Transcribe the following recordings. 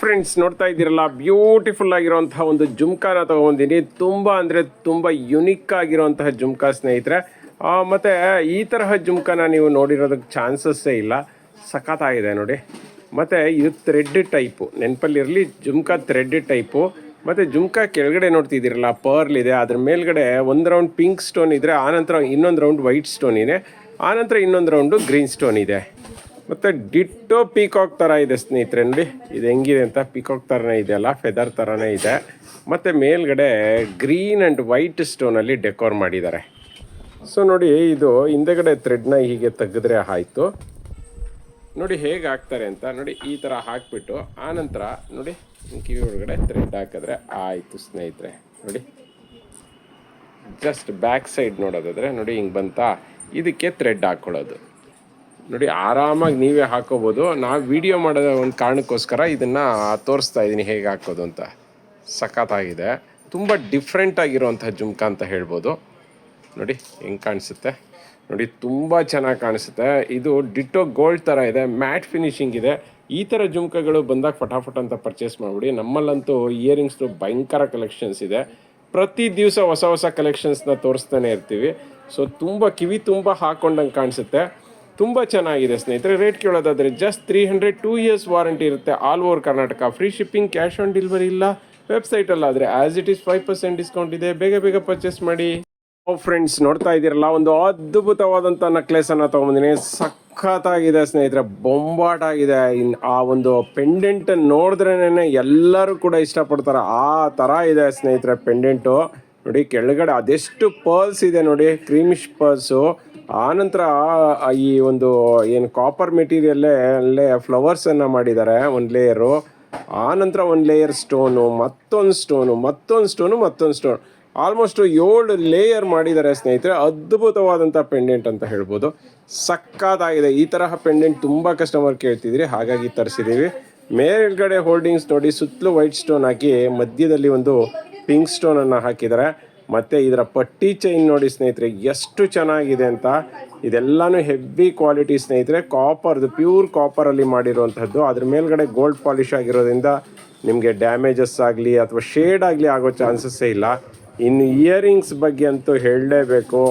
Friends ನೋಡ್ತಾ ಇದ್ದೀರಲ್ಲ? Beautiful ಆಗಿರುವಂತಹ ಒಂದು ಜುಮ್ಕಾನ ತಗೊಂಡಿನಿ ತುಂಬ ಅಂದರೆ ತುಂಬ ಯುನಿಕ್ ಆಗಿರುವಂತಹ ಜುಮ್ಕಾ ಸ್ನೇಹಿತರೆ. ಮತ್ತು ಈ ತರಹ ಜುಮ್ಕಾನ ನೀವು ನೋಡಿರೋದಕ್ಕೆ ಚಾನ್ಸಸ್ಸೇ ಇಲ್ಲ. ಸಖತ್ತಾಗಿದೆ ನೋಡಿ. ಮತ್ತೆ ಇದು ಥ್ರೆಡ್ ಟೈಪು ನೆನಪಲ್ಲಿರಲಿ, ಜುಮ್ಕಾ ಥ್ರೆಡ್ ಟೈಪು ಮತ್ತೆ ಜುಮ್ಕಾ ಕೆಳಗಡೆ ನೋಡ್ತಿದ್ದೀರಲ್ಲ ಪರ್ಲ್ ಇದೆ. ಅದ್ರ ಮೇಲ್ಗಡೆ ಒಂದು ರೌಂಡ್ ಪಿಂಕ್ ಸ್ಟೋನ್ ಇದ್ರೆ ಆನಂತರ ಇನ್ನೊಂದು ರೌಂಡ್ ವೈಟ್ ಸ್ಟೋನ್ ಇದೆ. ಆನಂತರ ಇನ್ನೊಂದು ರೌಂಡು ಗ್ರೀನ್ ಸ್ಟೋನ್ ಇದೆ. ಮತ್ತು ಡಿಟ್ಟೋ ಪೀಕಾಕ್ ಥರ ಇದೆ ಸ್ನೇಹಿತರೆ, ನೋಡಿ. ಇದು ಹೆಂಗಿದೆ ಅಂತ? ಪೀಕಾಕ್ ಥರನೇ ಇದೆಯಲ್ಲ ಫೆದರ್ ಥರನೇ ಇದೆ. ಮತ್ತು ಮೇಲ್ಗಡೆ ಗ್ರೀನ್ ಆ್ಯಂಡ್ ವೈಟ್ ಸ್ಟೋನಲ್ಲಿ ಡೆಕೋರ್ ಮಾಡಿದ್ದಾರೆ. ಸೊ ನೋಡಿ, ಇದು ಹಿಂದೆಗಡೆ ಥ್ರೆಡ್ನ ಹೀಗೆ ತೆಗೆದ್ರೆ ಆಯಿತು. ನೋಡಿ, ಹೇಗೆ ಹಾಕ್ತಾರೆ ಅಂತ? ನೋಡಿ, ಈ ಥರ ಹಾಕ್ಬಿಟ್ಟು ಆನಂತರ, ನೋಡಿ ಕಿವಿ ಒಳಗಡೆ ಥ್ರೆಡ್ ಹಾಕಿದ್ರೆ ಆಯಿತು ಸ್ನೇಹಿತರೆ. ನೋಡಿ ಜಸ್ಟ್ ಬ್ಯಾಕ್ ಸೈಡ್ ನೋಡೋದಾದ್ರೆ, ನೋಡಿ, ಹಿಂಗೆ ಬಂತಾ? ಇದಕ್ಕೆ ಥ್ರೆಡ್ ಹಾಕ್ಕೊಳ್ಳೋದು ನೋಡಿ, ಆರಾಮಾಗಿ ನೀವೇ ಹಾಕೋಬೋದು. ನಾವು ವಿಡಿಯೋ ಮಾಡೋದ ಒಂದು ಕಾರಣಕ್ಕೋಸ್ಕರ ಇದನ್ನು ತೋರಿಸ್ತಾ ಇದ್ದೀನಿ ಹೇಗೆ ಹಾಕೋದು ಅಂತ. ಸಖತ್ತಾಗಿದೆ. ತುಂಬ ಡಿಫ್ರೆಂಟ್ ಆಗಿರುವಂಥ ಜುಮ್ಕಾ ಅಂತ ಹೇಳ್ಬೋದು. ನೋಡಿ, ಹೆಂಗೆ ಕಾಣಿಸುತ್ತೆ? ನೋಡಿ, ತುಂಬ ಚೆನ್ನಾಗಿ ಕಾಣಿಸುತ್ತೆ. ಇದು ಡಿಟೋ ಗೋಲ್ಡ್ ಥರ ಇದೆ ಮ್ಯಾಟ್ ಫಿನಿಶಿಂಗ್ ಇದೆ. ಈ ಥರ ಜುಮ್ಕಗಳು ಬಂದಾಗ ಫಟಾಫಟ್ ಅಂತ ಪರ್ಚೇಸ್ ಮಾಡಿಬಿಡಿ. ನಮ್ಮಲ್ಲಂತೂ ಇಯರಿಂಗ್ಸ್ದು ಭಯಂಕರ ಕಲೆಕ್ಷನ್ಸ್ ಇದೆ. ಪ್ರತಿ ದಿವಸ ಹೊಸ ಹೊಸ ಕಲೆಕ್ಷನ್ಸ್ನ ತೋರಿಸ್ತಾನೆ ಇರ್ತೀವಿ. ಸೊ ತುಂಬ ಕಿವಿ ತುಂಬ ಹಾಕೊಂಡಂಗೆ ಕಾಣಿಸುತ್ತೆ. ತುಂಬ ಚೆನ್ನಾಗಿದೆ ಸ್ನೇಹಿತರೆ. Rate ಕೇಳೋದಾದರೆ just three hundred two years warranty ಇರುತ್ತೆ. All over Karnataka free shipping cash on delivery ಇಲ್ಲ. ವೆಬ್ಸೈಟಲ್ಲಾದರೆ as it is five percent discount ಇದೆ. ಬೇಗ ಬೇಗ ಪರ್ಚೇಸ್ ಮಾಡಿ. ಫ್ರೆಂಡ್ಸ್ ನೋಡ್ತಾ ಇದ್ದೀರಲ್ಲ, ಒಂದು ಅದ್ಭುತವಾದಂಥ ನೆಕ್ಲೆಸನ್ನು ತಗೊಂಬಂದಿನಿ. ಸಖತ್ತಾಗಿದೆ ಸ್ನೇಹಿತರೆ. ಬೊಂಬಾಟ್ ಆಗಿದೆ ಇನ್ ಆ ಒಂದು ಪೆಂಡೆಂಟ್ ನೋಡಿದ್ರೇನೆ ಎಲ್ಲರೂ ಕೂಡ ಇಷ್ಟಪಡ್ತಾರೆ. ಆ ಥರ ಇದೆ ಸ್ನೇಹಿತರೆ ಪೆಂಡೆಂಟು ನೋಡಿ, ಕೆಳಗಡೆ ಅದೆಷ್ಟು ಪರ್ಲ್ಸ್ ಇದೆ ನೋಡಿ. ಕ್ರೀಮಿಶ್ ಪರ್ಲ್ಸು ಆನಂತರ ಈ ಒಂದು ಏನು ಕಾಪರ್ ಮೆಟೀರಿಯಲ್ಲೇ ಅಲ್ಲೇ ಫ್ಲವರ್ಸನ್ನು ಮಾಡಿದ್ದಾರೆ ಒಂದು ಲೇಯರು ಆನಂತರ ಒಂದು ಲೇಯರ್ ಸ್ಟೋನು ಮತ್ತೊಂದು ಸ್ಟೋನು ಮತ್ತೊಂದು ಸ್ಟೋನು ಮತ್ತೊಂದು ಸ್ಟೋನ್ ಆಲ್ಮೋಸ್ಟ್ ಏಳು ಲೇಯರ್ ಮಾಡಿದ್ದಾರೆ ಸ್ನೇಹಿತರೆ. ಅದ್ಭುತವಾದಂಥ ಪೆಂಡೆಂಟ್ ಅಂತ ಹೇಳ್ಬೋದು. ಸಕ್ಕತ್ತಾಗಿದೆ. ಈ ತರಹ ಪೆಂಡೆಂಟ್ ತುಂಬ ಕಸ್ಟಮರ್ ಕೇಳ್ತಿದ್ರಿ ಹಾಗಾಗಿ ತರಿಸಿದ್ದೀವಿ. ಮೇಲ್ಗಡೆ ಹೋಲ್ಡಿಂಗ್ಸ್ ನೋಡಿ ಸುತ್ತಲೂ ವೈಟ್ ಸ್ಟೋನ್ ಹಾಕಿ ಮಧ್ಯದಲ್ಲಿ ಒಂದು ಪಿಂಕ್ ಸ್ಟೋನನ್ನು ಹಾಕಿದ್ದಾರೆ. ಮತ್ತು ಇದರ ಪಟ್ಟಿ ಚೈನ್ ನೋಡಿ ಸ್ನೇಹಿತರೆ, ಎಷ್ಟು ಚೆನ್ನಾಗಿದೆ ಅಂತ. ಇದೆಲ್ಲನೂ ಹೆವಿ ಕ್ವಾಲಿಟಿ ಸ್ನೇಹಿತರೆ ಕಾಪರ್ದು ಪ್ಯೂರ್ ಕಾಪರಲ್ಲಿ ಮಾಡಿರುವಂಥದ್ದು ಅದ್ರ ಮೇಲ್ಗಡೆ ಗೋಲ್ಡ್ ಪಾಲಿಶ್ ಆಗಿರೋದ್ರಿಂದ ನಿಮಗೆ ಡ್ಯಾಮೇಜಸ್ ಆಗಲಿ ಅಥವಾ ಶೇಡ್ ಆಗಲಿ ಆಗೋ ಚಾನ್ಸಸ್ಸೇ ಇಲ್ಲ. ಇನ್ನು ಇಯರಿಂಗ್ಸ್ ಬಗ್ಗೆ ಅಂತೂ ಹೇಳಲೇಬೇಕು.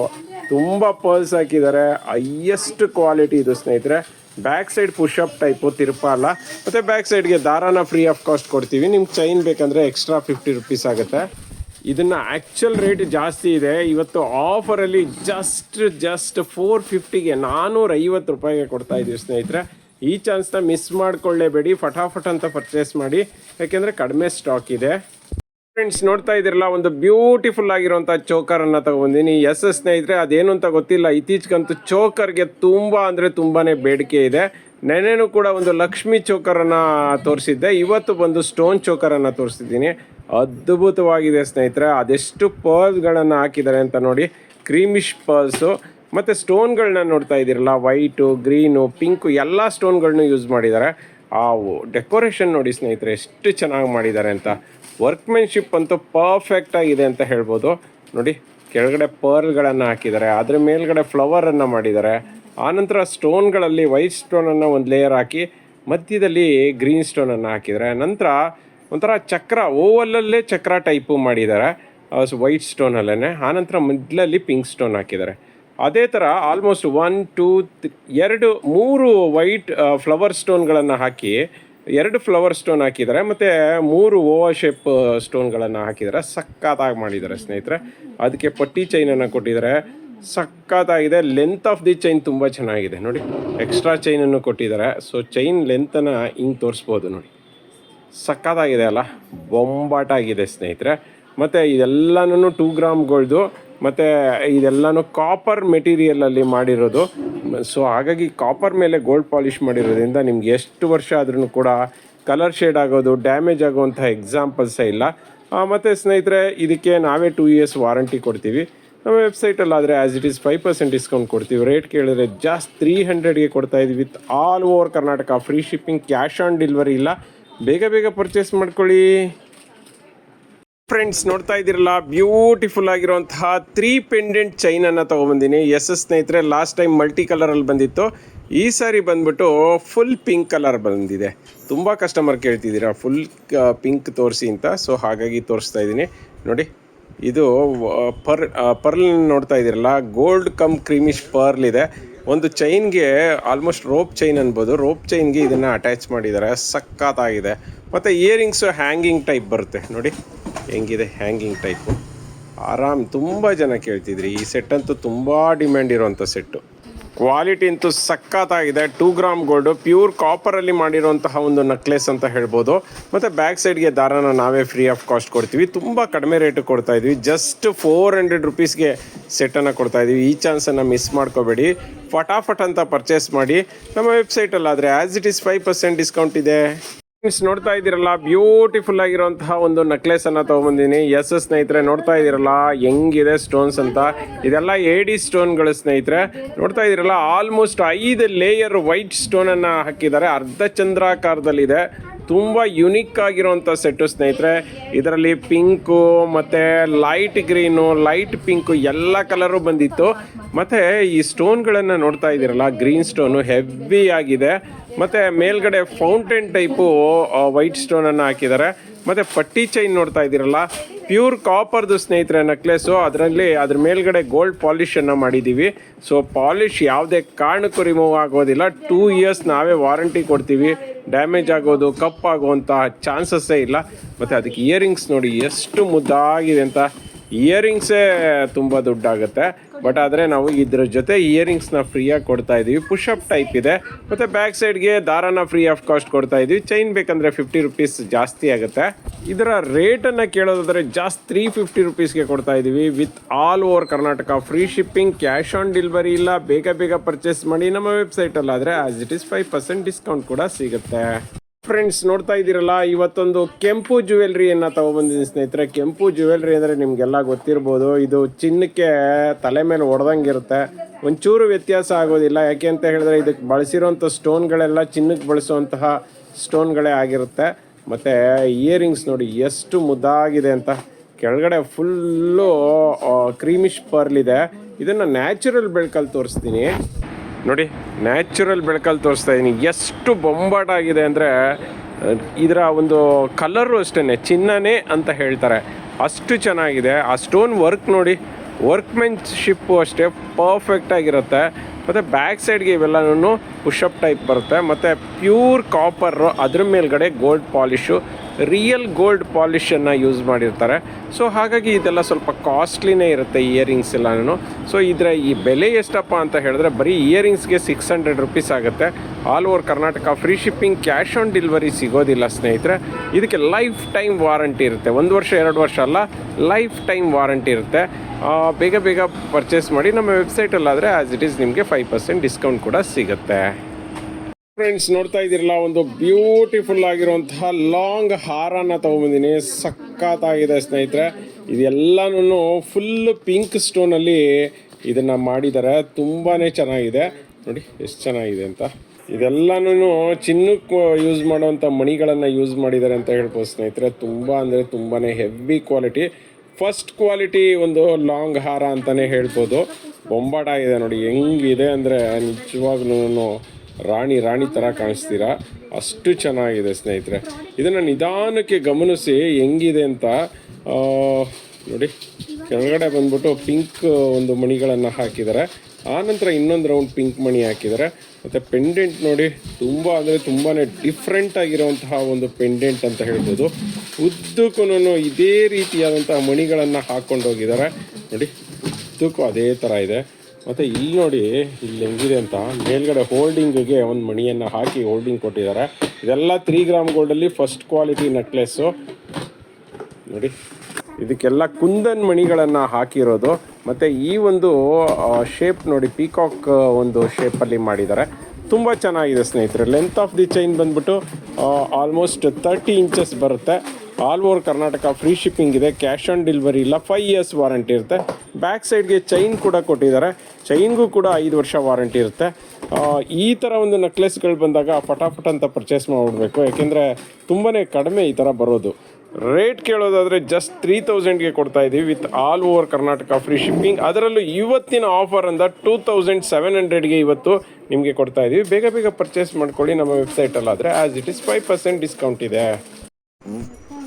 ತುಂಬ ಪರ್ಲ್ಸ್ ಹಾಕಿದ್ದಾರೆ. ಹೈಯೆಸ್ಟ್ ಕ್ವಾಲಿಟಿ ಇದು ಸ್ನೇಹಿತರೆ. Back side push up type ತಿರುಪಾಲ ಮತ್ತು ಬ್ಯಾಕ್ ಸೈಡ್ಗೆ ದಾರಾನ ಫ್ರೀ ಆಫ್ ಕಾಸ್ಟ್ ಕೊಡ್ತೀವಿ. ನಿಮ್ಗೆ ಚೈನ್ ಬೇಕಂದರೆ ಎಕ್ಸ್ಟ್ರಾ ಫಿಫ್ಟಿ ರುಪೀಸ್ ಆಗುತ್ತೆ. ಇದನ್ನ ಆ್ಯಕ್ಚುಲ್ ರೇಟ್ ಜಾಸ್ತಿ ಇದೆ. ಇವತ್ತು ಆಫರಲ್ಲಿ ಜಸ್ಟ್ ಜಸ್ಟ್ ಫೋರ್ ಫಿಫ್ಟಿಗೆ ನಾನೂರ ಐವತ್ತು ರೂಪಾಯಿಗೆ ಕೊಡ್ತಾ ಇದ್ದೀವಿ ಸ್ನೇಹಿತರೆ. ಈ ಚಾನ್ಸ್ನ ಮಿಸ್ ಮಾಡ್ಕೊಳ್ಳೇಬೇಡಿ. ಫಟಾಫಟ್ ಅಂತ ಪರ್ಚೇಸ್ ಮಾಡಿ. ಯಾಕೆಂದರೆ ಕಡಿಮೆ ಸ್ಟಾಕ್ ಇದೆ. ಫ್ರೆಂಡ್ಸ್ ನೋಡ್ತಾ ಇದ್ದೀರಲ್ಲ, ಒಂದು ಬ್ಯೂಟಿಫುಲ್ ಆಗಿರುವಂಥ ಚೋಕರನ್ನು ತಗೊಂಡಿನಿ ಎಸ್ ಸ್ನೇಹಿತರೆ, ಅದೇನು ಅಂತ ಗೊತ್ತಿಲ್ಲ. ಇತ್ತೀಚೆಗಂತೂ ಚೋಕರ್ಗೆ ತುಂಬ ಅಂದರೆ ತುಂಬಾ ಬೇಡಿಕೆ ಇದೆ. ನೆನೆನೂ ಕೂಡ ಒಂದು ಲಕ್ಷ್ಮಿ ಚೋಕರನ್ನು ತೋರಿಸಿದ್ದೆ. ಇವತ್ತು ಬಂದು ಸ್ಟೋನ್ ಚೋಕರನ್ನು ತೋರಿಸಿದ್ದೀನಿ. ಅದ್ಭುತವಾಗಿದೆ ಸ್ನೇಹಿತರೆ. ಅದೆಷ್ಟು ಪರ್ಲ್ಗಳನ್ನು ಹಾಕಿದ್ದಾರೆ ಅಂತ ನೋಡಿ. ಕ್ರೀಮಿಶ್ ಪರ್ಲ್ಸು ಮತ್ತು ಸ್ಟೋನ್ಗಳನ್ನ ನೋಡ್ತಾ ಇದ್ದೀರಲ್ಲ. ವೈಟು, ಗ್ರೀನು, ಪಿಂಕು ಎಲ್ಲ ಸ್ಟೋನ್ಗಳನ್ನು ಯೂಸ್ ಮಾಡಿದ್ದಾರೆ. ಆ ಡೆಕೋರೇಷನ್ ನೋಡಿ ಸ್ನೇಹಿತರೆ, ಎಷ್ಟು ಚೆನ್ನಾಗಿ ಮಾಡಿದ್ದಾರೆ ಅಂತ. ವರ್ಕ್ಮೆನ್ಶಿಪ್ ಅಂತೂ ಪರ್ಫೆಕ್ಟ್ ಆಗಿದೆ ಅಂತ ಹೇಳ್ಬೋದು. ನೋಡಿ, ಕೆಳಗಡೆ ಪರ್ಲ್ಗಳನ್ನು ಹಾಕಿದ್ದಾರೆ. ಅದ್ರ ಮೇಲ್ಗಡೆ ಫ್ಲವರನ್ನು ಮಾಡಿದ್ದಾರೆ. ಆನಂತರ ಸ್ಟೋನ್ಗಳಲ್ಲಿ ವೈಟ್ ಸ್ಟೋನನ್ನು ಒಂದು ಲೇಯರ್ ಹಾಕಿ ಮಧ್ಯದಲ್ಲಿ ಗ್ರೀನ್ ಸ್ಟೋನನ್ನು ಹಾಕಿದ್ದಾರೆ. ನಂತರ ಒಂಥರ ಚಕ್ರ ಓವಲಲ್ಲೇ ಚಕ್ರ ಟೈಪು ಮಾಡಿದ್ದಾರೆ ವೈಟ್ ಸ್ಟೋನಲ್ಲೇ ಆನಂತರ ಮಿಡ್ಲಲ್ಲಿ ಪಿಂಕ್ ಸ್ಟೋನ್ ಹಾಕಿದ್ದಾರೆ ಅದೇ ಥರ ಆಲ್ಮೋಸ್ಟ್ ಒನ್ ಟೂ ಎರಡು, ಮೂರು ವೈಟ್ ಫ್ಲವರ್ ಸ್ಟೋನ್ಗಳನ್ನು ಹಾಕಿ, ಎರಡು ಫ್ಲವರ್ ಸ್ಟೋನ್ ಹಾಕಿದ್ದಾರೆ ಮತ್ತು ಮೂರು ಓವ ಶೇಪ್ ಸ್ಟೋನ್ಗಳನ್ನು ಹಾಕಿದ್ದಾರೆ ಸಕ್ಕತ್ತಾಗಿ ಮಾಡಿದ್ದಾರೆ ಸ್ನೇಹಿತರೆ. ಅದಕ್ಕೆ ಪಟ್ಟಿ ಚೈನನ್ನು ಕೊಟ್ಟಿದ್ದಾರೆ ಸಕ್ಕತ್ತಾಗಿದೆ ಲೆಂತ್ ಆಫ್ ದಿ ಚೈನ್ ತುಂಬ ಚೆನ್ನಾಗಿದೆ. ನೋಡಿ ಎಕ್ಸ್ಟ್ರಾ ಚೈನನ್ನು ಕೊಟ್ಟಿದ್ದಾರೆ ಸೊ ಚೈನ್ ಲೆಂತನ್ನು ಹಿಂಗೆ ತೋರಿಸ್ಬೋದು ನೋಡಿ. ಸಕ್ಕತ್ತಾಗಿದೆ ಅಲ್ಲ? ಬೊಂಬಾಟಾಗಿದೆ ಸ್ನೇಹಿತರೆ. ಮತ್ತು ಇದೆಲ್ಲನೂ ಟೂ ಗ್ರಾಮ್ಗಳ್ದು, ಮತ್ತು ಇದೆಲ್ಲನೂ ಕಾಪರ್ ಮೆಟೀರಿಯಲಲ್ಲಿ ಮಾಡಿರೋದು. ಸೊ ಹಾಗಾಗಿ ಕಾಪರ್ ಮೇಲೆ ಗೋಲ್ಡ್ ಪಾಲಿಷ್ ಮಾಡಿರೋದ್ರಿಂದ ನಿಮ್ಗೆ ಎಷ್ಟು ವರ್ಷ ಆದ್ರೂ ಕೂಡ ಕಲರ್ ಶೇಡ್ ಆಗೋದು ಡ್ಯಾಮೇಜ್ ಆಗುವಂಥ ಎಕ್ಸಾಂಪಲ್ಸೇ ಇಲ್ಲ. ಮತ್ತು ಸ್ನೇಹಿತರೆ, ಇದಕ್ಕೆ ನಾವೇ ಟೂ ಇಯರ್ಸ್ ವಾರಂಟಿ ಕೊಡ್ತೀವಿ. ನಮ್ಮ ವೆಬ್ಸೈಟಲ್ಲಾದರೆ as it is five percent discount ಕೊಡ್ತೀವಿ. ರೇಟ್ ಕೇಳಿದ್ರೆ ಜಾಸ್ತಿ ತ್ರೀ ಹಂಡ್ರೆಡ್ಗೆ ಕೊಡ್ತಾ ಇದ್ವಿ. With all over Karnataka free shipping cash on delivery ಇಲ್ಲ. ಬೇಗ ಬೇಗ ಪರ್ಚೇಸ್ ಮಾಡ್ಕೊಳ್ಳಿ. ಫ್ರೆಂಡ್ಸ್ ನೋಡ್ತಾ ಇದ್ದೀರಲ್ಲ ಬ್ಯೂಟಿಫುಲ್ ಆಗಿರುವಂತಹ ತ್ರೀ ಪೆಂಡೆಂಟ್ ಚೈನನ್ನು ತೊಗೊಂಬಂದಿನಿ. ಎಸ್ ಎಸ್ ಸ್ನೇಹಿತರೆ ಲಾಸ್ಟ್ ಟೈಮ್ ಮಲ್ಟಿ ಕಲರಲ್ಲಿ ಬಂದಿತ್ತು. ಈ ಸಾರಿ ಬಂದ್ಬಿಟ್ಟು ಫುಲ್ ಪಿಂಕ್ ಕಲರ್ ಬಂದಿದೆ. ತುಂಬ ಕಸ್ಟಮರ್ ಕೇಳ್ತಿದ್ದೀರಾ ಫುಲ್ ಪಿಂಕ್ ತೋರಿಸಿ ಅಂತ. ಸೊ ಹಾಗಾಗಿ ತೋರಿಸ್ತಾ ಇದ್ದೀನಿ. ನೋಡಿ, ಇದು ಪರ್ ಪರ್ಲ್ ನೋಡ್ತಾ ಇದ್ದೀರಲ್ಲ ಗೋಲ್ಡ್ ಕಮ್ ಕ್ರೀಮಿಶ್ ಪರ್ಲ್ ಇದೆ. ಒಂದು ಚೈನ್ಗೆ ಆಲ್ಮೋಸ್ಟ್ ರೋಪ್ ಚೈನ್ ಅನ್ಬೋದು. ರೋಪ್ ಚೈನ್ಗೆ ಇದನ್ನು ಅಟ್ಯಾಚ್ ಮಾಡಿದ್ದಾರೆ. ಸಕ್ಕತ್ತಾಗಿದೆ ಮತ್ತು ಇಯರಿಂಗ್ಸು ಹ್ಯಾಂಗಿಂಗ್ ಟೈಪ್ ಬರುತ್ತೆ. ನೋಡಿ, ಹೆಂಗಿದೆ ಹ್ಯಾಂಗಿಂಗ್ ಟೈಪು ಆರಾಮ್ ತುಂಬ ಜನ ಕೇಳ್ತಿದ್ರಿ. ಈ ಸೆಟ್ ಅಂತೂ ತುಂಬ ಡಿಮ್ಯಾಂಡ್ ಇರುವಂಥ ಸೆಟ್ಟು ಕ್ವಾಲಿಟಿ ಅಂತೂ ಸಖತ್ತಾಗಿದೆ. ಟೂ ಗ್ರಾಮ್ ಗೋಲ್ಡು ಪ್ಯೂರ್ ಕಾಪರಲ್ಲಿ ಮಾಡಿರುವಂತಹ ಒಂದು ನೆಕ್ಲೆಸ್ ಅಂತ ಹೇಳ್ಬೋದು. ಮತ್ತು ಬ್ಯಾಕ್ ಸೈಡ್ಗೆ ದಾರನ ನಾವೇ ಫ್ರೀ ಆಫ್ ಕಾಸ್ಟ್ ಕೊಡ್ತೀವಿ. ತುಂಬ ಕಡಿಮೆ ರೇಟ್ ಕೊಡ್ತಾ ಇದ್ವಿ. ಜಸ್ಟ್ ಫೋರ್ ಹಂಡ್ರೆಡ್ ರುಪೀಸ್ಗೆ ಸೆಟ್ಟನ್ನು ಕೊಡ್ತಾ ಇದ್ವಿ. ಈ ಚಾನ್ಸನ್ನು ಮಿಸ್ ಮಾಡ್ಕೋಬೇಡಿ. ಫಟಾಫಟ್ ಅಂತ ಪರ್ಚೇಸ್ ಮಾಡಿ. ನಮ್ಮ ವೆಬ್ಸೈಟಲ್ಲಾದರೆ as it is five percent discount ಇದೆ. ಫ್ರೆಂಡ್ಸ್ ನೋಡ್ತಾ ಇದ್ದೀರಲ್ಲ? ಬ್ಯೂಟಿಫುಲ್ ಆಗಿರುವಂತಹ ಒಂದು ನೆಕ್ಲೆಸ್ ಅನ್ನ ತಗೊಂಬಂದಿನಿ ಎಸ್ ಎಸ್ ಸ್ನೇಹಿತರೆ, ನೋಡ್ತಾ ಇದ್ದೀರಲ್ಲ? ಹೆಂಗಿದೆ ಸ್ಟೋನ್ಸ್ ಅಂತ? ಇದೆಲ್ಲ ಏಡಿ ಸ್ಟೋನ್ಗಳು ಸ್ನೇಹಿತರೆ. ನೋಡ್ತಾ ಇದ್ದೀರಲ್ಲ? ಆಲ್ಮೋಸ್ಟ್ ಐದು ಲೇಯರ್ ವೈಟ್ ಸ್ಟೋನ್ ಅನ್ನ ಹಾಕಿದ್ದಾರೆ. ಅರ್ಧ ಚಂದ್ರಾಕಾರದಲ್ಲಿದೆ. ತುಂಬ ಯುನಿಕ್ ಆಗಿರುವಂಥ ಸೆಟ್ಟು ಸ್ನೇಹಿತರೆ. ಇದರಲ್ಲಿ ಪಿಂಕು ಮತ್ತು ಲೈಟ್ ಗ್ರೀನು ಲೈಟ್ ಪಿಂಕು ಎಲ್ಲ ಕಲರು ಬಂದಿತ್ತು. ಮತ್ತು ಈ ಸ್ಟೋನ್ಗಳನ್ನು ನೋಡ್ತಾ ಇದ್ದೀರಲ್ಲ? ಗ್ರೀನ್ ಸ್ಟೋನು ಹೆವಿ ಆಗಿದೆ. ಮತ್ತು ಮೇಲ್ಗಡೆ ಫೌಂಟೇನ್ ಟೈಪು ವೈಟ್ ಸ್ಟೋನನ್ನು ಹಾಕಿದ್ದಾರೆ. ಮತ್ತು ಪಟ್ಟಿ ಚೈನ್ ನೋಡ್ತಾ ಇದ್ದೀರಲ್ಲ ಪ್ಯೂರ್ ಕಾಪರ್ದು ಸ್ನೇಹಿತರೆ ನೆಕ್ಲೆಸ್ಸು ಅದರಲ್ಲಿ ಅದ್ರ ಮೇಲ್ಗಡೆ ಗೋಲ್ಡ್ ಪಾಲಿಷನ್ನು ಮಾಡಿದ್ದೀವಿ. ಸೊ ಪಾಲಿಷ್ ಯಾವುದೇ ಕಾರಣಕ್ಕೂ ರಿಮೂವ್ ಆಗೋದಿಲ್ಲ. ಟೂ ಇಯರ್ಸ್ ನಾವೇ ವಾರಂಟಿ ಕೊಡ್ತೀವಿ. ಡ್ಯಾಮೇಜ್ ಆಗೋದು, ಕಪ್ ಆಗುವಂಥ ಚಾನ್ಸಸ್ಸೇ ಇಲ್ಲ. ಮತ್ತು ಅದಕ್ಕೆ ಇಯರಿಂಗ್ಸ್ ನೋಡಿ ಎಷ್ಟು ಮುದ್ದಾಗಿದೆ ಅಂತ. ಇಯರಿಂಗ್ಸೇ ತುಂಬ ದುಡ್ಡಾಗುತ್ತೆ. ಬಟ್ ಆದರೆ ನಾವು ಇದ್ರ ಜೊತೆ ಇಯರಿಂಗ್ಸ್ನ ಫ್ರೀಯಾಗಿ ಕೊಡ್ತಾ ಇದ್ದೀವಿ ಅಪ್ ಟೈಪ್ ಇದೆ. ಮತ್ತು ಬ್ಯಾಕ್ ಸೈಡ್ಗೆ ದಾರನ ಫ್ರೀ ಆಫ್ ಕಾಸ್ಟ್ ಕೊಡ್ತಾ ಇದ್ದೀವಿ ಚೈನ್ ಬೇಕಂದರೆ ಫಿಫ್ಟಿ ರುಪೀಸ್ ಜಾಸ್ತಿ ಆಗುತ್ತೆ. ಇದರ ರೇಟನ್ನು ಕೇಳೋದಾದರೆ ಜಾಸ್ತಿ ತ್ರೀ ಫಿಫ್ಟಿ ರುಪೀಸ್ಗೆ ಕೊಡ್ತಾ ಇದ್ದೀವಿ with all over Karnataka free shipping cash on delivery ಇಲ್ಲ. ಬೇಗ ಬೇಗ ಪರ್ಚೇಸ್ ಮಾಡಿ. ನಮ್ಮ ವೆಬ್ಸೈಟಲ್ಲಾದರೆ as it is five percent discount ಕೂಡ ಸಿಗುತ್ತೆ. ಫ್ರೆಂಡ್ಸ್ ನೋಡ್ತಾ ಇದ್ದೀರಲ್ಲ, ಇವತ್ತೊಂದು ಕೆಂಪು ಜ್ಯುವೆಲ್ರಿಯನ್ನ ತಗೊಬಂದಿದ್ದೀನಿ ಸ್ನೇಹಿತರೆ. ಕೆಂಪು ಜ್ಯುವೆಲ್ರಿ ಅಂದರೆ ನಿಮಗೆಲ್ಲ ಗೊತ್ತಿರ್ಬೋದು, ಇದು ಚಿನ್ನಕ್ಕೆ ತಲೆ ಮೇಲೆ ಹೊಡೆದಂಗಿರುತ್ತೆ ಒಂಚೂರು ವ್ಯತ್ಯಾಸ ಆಗೋದಿಲ್ಲ, ಯಾಕೆ ಅಂತ ಹೇಳಿದ್ರೆ ಇದಕ್ಕೆ ಬಳಸಿರೋಂಥ ಸ್ಟೋನ್ಗಳೆಲ್ಲ ಚಿನ್ನಕ್ಕೆ ಬಳಸುವಂತಹ ಸ್ಟೋನ್ಗಳೇ ಆಗಿರುತ್ತೆ. ಮತ್ತು ಇಯರಿಂಗ್ಸ್ ನೋಡಿ, ಎಷ್ಟು ಮುದ್ದಾಗಿದೆ ಅಂತ. ಕೆಳಗಡೆ ಫುಲ್ಲು ಕ್ರೀಮಿಶ್ ಪರ್ಲ್ ಇದೆ. ಇದನ್ನು ನ್ಯಾಚುರಲ್ ಬೆಳಕಲ್ಲಿ ತೋರಿಸ್ತೀನಿ. ನೋಡಿ, ನ್ಯಾಚುರಲ್ ಬೆಳಕಲ್ಲಿ ತೋರಿಸ್ತಾ ಇದ್ದೀನಿ ಎಷ್ಟು ಬೊಂಬಾಟಾಗಿದೆ ಅಂದರೆ, ಇದರ ಒಂದು ಕಲರು ಅಷ್ಟೇ ಚಿನ್ನನೇ ಅಂತ ಹೇಳ್ತಾರೆ. ಅಷ್ಟು ಚೆನ್ನಾಗಿದೆ. ಆ ಸ್ಟೋನ್ ವರ್ಕ್ ನೋಡಿ, ವರ್ಕ್ಮೆನ್ಶಿಪ್ಪು ಅಷ್ಟೇ ಪರ್ಫೆಕ್ಟ್ ಆಗಿರುತ್ತೆ. ಮತ್ತು ಬ್ಯಾಕ್ ಸೈಡ್ಗೆ ಇವೆಲ್ಲನೂ ಪುಷಪ್ ಟೈಪ್ ಬರುತ್ತೆ. ಮತ್ತು ಪ್ಯೂರ್ ಕಾಪರು ಅದ್ರ ಮೇಲ್ಗಡೆ ಗೋಲ್ಡ್ ಪಾಲಿಶು ರಿಯಲ್ ಗೋಲ್ಡ್ ಪಾಲಿಷನ್ನು ಯೂಸ್ ಮಾಡಿರ್ತಾರೆ. ಸೊ ಹಾಗಾಗಿ ಇದೆಲ್ಲ ಸ್ವಲ್ಪ ಕಾಸ್ಟ್ಲಿನೇ ಇರುತ್ತೆ ಇಯರಿಂಗ್ಸ್ ಎಲ್ಲನೂ. ಸೊ ಇದರ ಈ ಬೆಲೆ ಎಷ್ಟಪ್ಪ ಅಂತ ಹೇಳಿದ್ರೆ ಬರೀ ಇಯರಿಂಗ್ಸ್ಗೆ ಸಿಕ್ಸ್ ಹಂಡ್ರೆಡ್ ರುಪೀಸ್ ಆಗುತ್ತೆ. All over Karnataka free shipping cash on delivery ಸಿಗೋದಿಲ್ಲ ಸ್ನೇಹಿತರೆ. ಇದಕ್ಕೆ ಲೈಫ್ ಟೈಮ್ ವಾರಂಟಿ ಇರುತ್ತೆ. ಒಂದು ವರ್ಷ, ಎರಡು ವರ್ಷ ಅಲ್ಲ ಲೈಫ್ ಟೈಮ್ ವಾರಂಟಿ ಇರುತ್ತೆ ಬೇಗ ಬೇಗ ಪರ್ಚೇಸ್ ಮಾಡಿ ನಮ್ಮ ವೆಬ್ಸೈಟಲ್ಲಾದರೆ ಆ್ಯಸ್ ಇಟ್ ಈಸ್ ನಿಮಗೆ ಫೈವ್ ಪರ್ಸೆಂಟ್ ಡಿಸ್ಕೌಂಟ್ ಕೂಡ ಸಿಗುತ್ತೆ. ಫ್ರೆಂಡ್ಸ್ ನೋಡ್ತಾ ಇದ್ದೀರಲ್ಲ, ಒಂದು ಬ್ಯೂಟಿಫುಲ್ ಆಗಿರುವಂತಹ ಲಾಂಗ್ ಹಾರನ ತಗೊಂಬಂದಿನಿ. ಸಖತ್ತಾಗಿದೆ ಸ್ನೇಹಿತರೆ. ಇದೆಲ್ಲನೂ ಫುಲ್ ಪಿಂಕ್ ಸ್ಟೋನಲ್ಲಿ ಇದನ್ನು ಮಾಡಿದ್ದಾರೆ. ತುಂಬಾ ಚೆನ್ನಾಗಿದೆ. ನೋಡಿ, ಎಷ್ಟು ಚೆನ್ನಾಗಿದೆ ಅಂತ. ಇದೆಲ್ಲನೂ ಚಿನ್ನಕ್ಕೆ ಯೂಸ್ ಮಾಡುವಂಥ ಮಣಿಗಳನ್ನು ಯೂಸ್ ಮಾಡಿದ್ದಾರೆ ಅಂತ ಹೇಳ್ಬೋದು ಸ್ನೇಹಿತರೆ. ತುಂಬ ಅಂದರೆ ತುಂಬಾ ಹೆವಿ ಕ್ವಾಲಿಟಿ ಫಸ್ಟ್ ಕ್ವಾಲಿಟಿ ಒಂದು ಲಾಂಗ್ ಹಾರ ಅಂತಲೇ ಹೇಳ್ಬೋದು. ಬೊಂಬಾಟಾಗಿದೆ ನೋಡಿ, ಹೆಂಗಿದೆ ಅಂದರೆ ನಿಜವಾಗ್ಲೂ ರಾಣಿ ರಾಣಿ ಥರ ಕಾಣಿಸ್ತೀರಾ? ಅಷ್ಟು ಚೆನ್ನಾಗಿದೆ ಸ್ನೇಹಿತರೆ. ಇದನ್ನು ನಿಧಾನಕ್ಕೆ ಗಮನಿಸಿ ಹೆಂಗಿದೆ ಅಂತ ನೋಡಿ, ಕೆಳಗಡೆ ಬಂದ್ಬಿಟ್ಟು ಪಿಂಕ್ ಒಂದು ಮಣಿಗಳನ್ನು ಹಾಕಿದ್ದಾರೆ. ಆನಂತರ ಇನ್ನೊಂದು ರೌಂಡ್ ಪಿಂಕ್ ಮಣಿ ಹಾಕಿದ್ದಾರೆ. ಮತ್ತು ಪೆಂಡೆಂಟ್ ನೋಡಿ, ತುಂಬ ಅಂದರೆ ತುಂಬಾ ಡಿಫ್ರೆಂಟ್ ಆಗಿರುವಂತಹ ಒಂದು ಪೆಂಡೆಂಟ್ ಅಂತ ಹೇಳ್ಬೋದು. ಉದ್ದಕ್ಕೂ ಇದೇ ರೀತಿಯಾದಂತಹ ಮಣಿಗಳನ್ನು ಹಾಕ್ಕೊಂಡು ಹೋಗಿದ್ದಾರೆ ನೋಡಿ, ಉದ್ದಕ್ಕೂ ಅದೇ ಥರ ಇದೆ. ಮತ್ತು ಇಲ್ಲಿ ನೋಡಿ, ಇಲ್ಲಿ ಹೆಂಗಿದೆ ಅಂತ. ಮೇಲ್ಗಡೆ ಹೋಲ್ಡಿಂಗ್ಗೆ ಒಂದು ಮಣಿಯನ್ನು ಹಾಕಿ ಹೋಲ್ಡಿಂಗ್ ಕೊಟ್ಟಿದ್ದಾರೆ. ಇದೆಲ್ಲ ತ್ರೀ ಗ್ರಾಮ್ ಗೋಲ್ಡಲ್ಲಿ ಫಸ್ಟ್ ಕ್ವಾಲಿಟಿ ನೆಕ್ಲೆಸ್ಸು ನೋಡಿ, ಇದಕ್ಕೆಲ್ಲ ಕುಂದನ್ ಮಣಿಗಳನ್ನು ಹಾಕಿರೋದು. ಮತ್ತು ಈ ಒಂದು ಶೇಪ್ ನೋಡಿ ಪೀಕಾಕ್ ಒಂದು ಶೇಪಲ್ಲಿ ಮಾಡಿದ್ದಾರೆ. ತುಂಬ ಚೆನ್ನಾಗಿದೆ ಸ್ನೇಹಿತರೆ. ಲೆಂತ್ ಆಫ್ ದಿ ಚೈನ್ ಬಂದ್ಬಿಟ್ಟು ಆಲ್ಮೋಸ್ಟ್ ತರ್ಟಿ ಇಂಚಸ್ ಬರುತ್ತೆ. All over Karnataka free shipping ಇದೆ, ಕ್ಯಾಶ್ ಆನ್ ಡೆಲಿವರಿ ಇಲ್ಲ ಫೈವ್ ಇಯರ್ಸ್ ವಾರಂಟಿ ಇರುತ್ತೆ. ಬ್ಯಾಕ್ ಸೈಡ್ಗೆ ಚೈನ್ ಕೂಡ ಕೊಟ್ಟಿದ್ದಾರೆ. ಚೈನ್ಗೂ ಕೂಡ ಐದು ವರ್ಷ ವಾರಂಟಿ ಇರುತ್ತೆ. ಈ ಥರ ಒಂದು ನೆಕ್ಲೆಸ್ಗಳು ಬಂದಾಗ ಫಟಾಫಟ್ ಅಂತ ಪರ್ಚೇಸ್ ಮಾಡಿಬಿಡ್ಬೇಕು. ಯಾಕೆಂದರೆ ತುಂಬಾ ಕಡಿಮೆ ಈ ಥರ ಬರೋದು. ರೇಟ್ ಕೇಳೋದಾದರೆ ಜಸ್ಟ್ ತ್ರೀ ತೌಸಂಡ್ಗೆ ಕೊಡ್ತಾ ಇದ್ದೀವಿ with all over Karnataka free shipping ಅದರಲ್ಲೂ ಇವತ್ತಿನ ಆಫರ್ ಅಂದ ಟೂ ತೌಸಂಡ್ ಸೆವೆನ್ ಹಂಡ್ರೆಡ್ಗೆ ಇವತ್ತು ನಿಮಗೆ ಕೊಡ್ತಾ ಇದ್ದೀವಿ ಬೇಗ ಬೇಗ ಪರ್ಚೇಸ್ ಮಾಡ್ಕೊಳ್ಳಿ ನಮ್ಮ ವೆಬ್ಸೈಟಲ್ಲಾದರೆ as it is five percent discount ಇದೆ.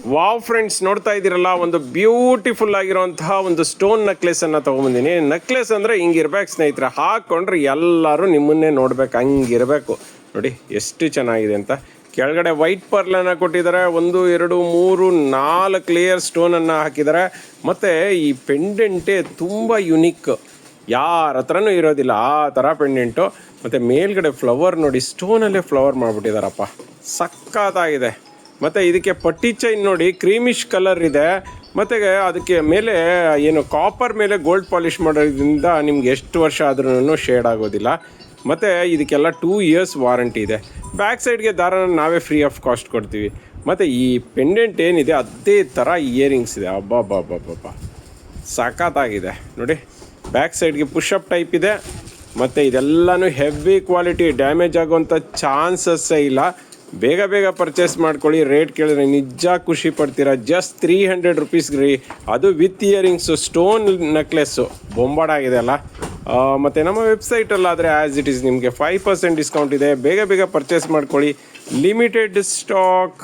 ವಾವ್ ಫ್ರೆಂಡ್ಸ್, ನೋಡ್ತಾ ಇದ್ದೀರಲ್ಲ, ಒಂದು ಬ್ಯೂಟಿಫುಲ್ ಆಗಿರುವಂತಹ ಒಂದು ಸ್ಟೋನ್ ನೆಕ್ಲೆಸ್ ಅನ್ನ ತಗೊಂಬಂದಿನಿ. ನೆಕ್ಲೆಸ್ ಅಂದ್ರೆ ಹಿಂಗಿರ್ಬೇಕು ಸ್ನೇಹಿತರೆ, ಹಾಕೊಂಡ್ರೆ ಎಲ್ಲರೂ ನಿಮ್ಮನ್ನೇ ನೋಡ್ಬೇಕು ಹಂಗಿರ್ಬೇಕು ನೋಡಿ, ಎಷ್ಟು ಚೆನ್ನಾಗಿದೆ ಅಂತ. ಕೆಳಗಡೆ ವೈಟ್ ಪರ್ಲನ್ನು ಕೊಟ್ಟಿದ್ದಾರೆ, ಒಂದು, ಎರಡು, ಮೂರು, ನಾಲ್ಕು ಲೇಯರ್ ಸ್ಟೋನನ್ನು ಹಾಕಿದ್ದಾರೆ. ಮತ್ತು ಈ ಪೆಂಡೆಂಟೇ ತುಂಬ ಯುನಿಕ್ ಯಾರ ಹತ್ರನೂ ಇರೋದಿಲ್ಲ, ಆ ಥರ ಪೆಂಡೆಂಟು ಮತ್ತು ಮೇಲ್ಗಡೆ ಫ್ಲವರ್ ನೋಡಿ ಸ್ಟೋನಲ್ಲೇ ಫ್ಲವರ್ ಮಾಡ್ಬಿಟ್ಟಿದಾರಪ್ಪ. ಸಖತ್ತಾಗಿದೆ. ಮತ್ತು ಇದಕ್ಕೆ ಪಟ್ಟಿ ಚೈನ್ ನೋಡಿ, ಕ್ರೀಮಿಶ್ ಕಲರ್ ಇದೆ. ಮತ್ತು ಅದಕ್ಕೆ ಮೇಲೆ ಏನು ಕಾಪರ್ ಮೇಲೆ ಗೋಲ್ಡ್ ಪಾಲಿಷ್ ಮಾಡೋದ್ರಿಂದ ನಿಮ್ಗೆ ಎಷ್ಟು ವರ್ಷ ಆದ್ರೂ ಶೇಡ್ ಆಗೋದಿಲ್ಲ. ಮತ್ತು ಇದಕ್ಕೆಲ್ಲ ಟೂ ಇಯರ್ಸ್ ವಾರಂಟಿ ಇದೆ. ಬ್ಯಾಕ್ ಸೈಡ್ಗೆ ದಾರನ ನಾವೇ ಫ್ರೀ ಆಫ್ ಕಾಸ್ಟ್ ಕೊಡ್ತೀವಿ. ಮತ್ತು ಈ ಪೆಂಡೆಂಟ್ ಏನಿದೆ, ಅದೇ ಥರ ಇಯರಿಂಗ್ಸ್ ಇದೆ. ಅಬ್ಬಬ್ಬಬ್ಬಬ್ಬ. ಸಖತ್ತಾಗಿದೆ ನೋಡಿ ಬ್ಯಾಕ್ ಸೈಡ್ಗೆ ಪುಷಪ್ ಟೈಪ್ ಇದೆ. ಮತ್ತು ಇದೆಲ್ಲನೂ ಹೆವಿ ಕ್ವಾಲಿಟಿ ಡ್ಯಾಮೇಜ್ ಆಗುವಂಥ ಚಾನ್ಸಸ್ಸೇ ಇಲ್ಲ. ಬೇಗ ಬೇಗ ಪರ್ಚೇಸ್ ಮಾಡ್ಕೊಳ್ಳಿ ರೇಟ್ ಕೇಳಿದ್ರೆ ನಿಜ ಖುಷಿ ಪಡ್ತೀರಾ? ಜಸ್ಟ್ ತ್ರೀ ಹಂಡ್ರೆಡ್ ರುಪೀಸ್ ರೀ. ಅದು ವಿತ್ ಇಯರಿಂಗ್ಸು ಸ್ಟೋನ್ ನೆಕ್ಲೆಸ್ಸು ಬೊಂಬಾಡಾಗಿದೆ ಅಲ್ಲ? ಮತ್ತೆ ನಮ್ಮ ವೆಬ್ಸೈಟಲ್ಲಾದರೆ ಆ್ಯಸ್ ಇಟ್ ಈಸ್ ನಿಮಗೆ ಫೈವ್ ಪರ್ಸೆಂಟ್ ಡಿಸ್ಕೌಂಟ್ ಇದೆ. ಬೇಗ ಬೇಗ ಪರ್ಚೇಸ್ ಮಾಡ್ಕೊಳ್ಳಿ. Limited stock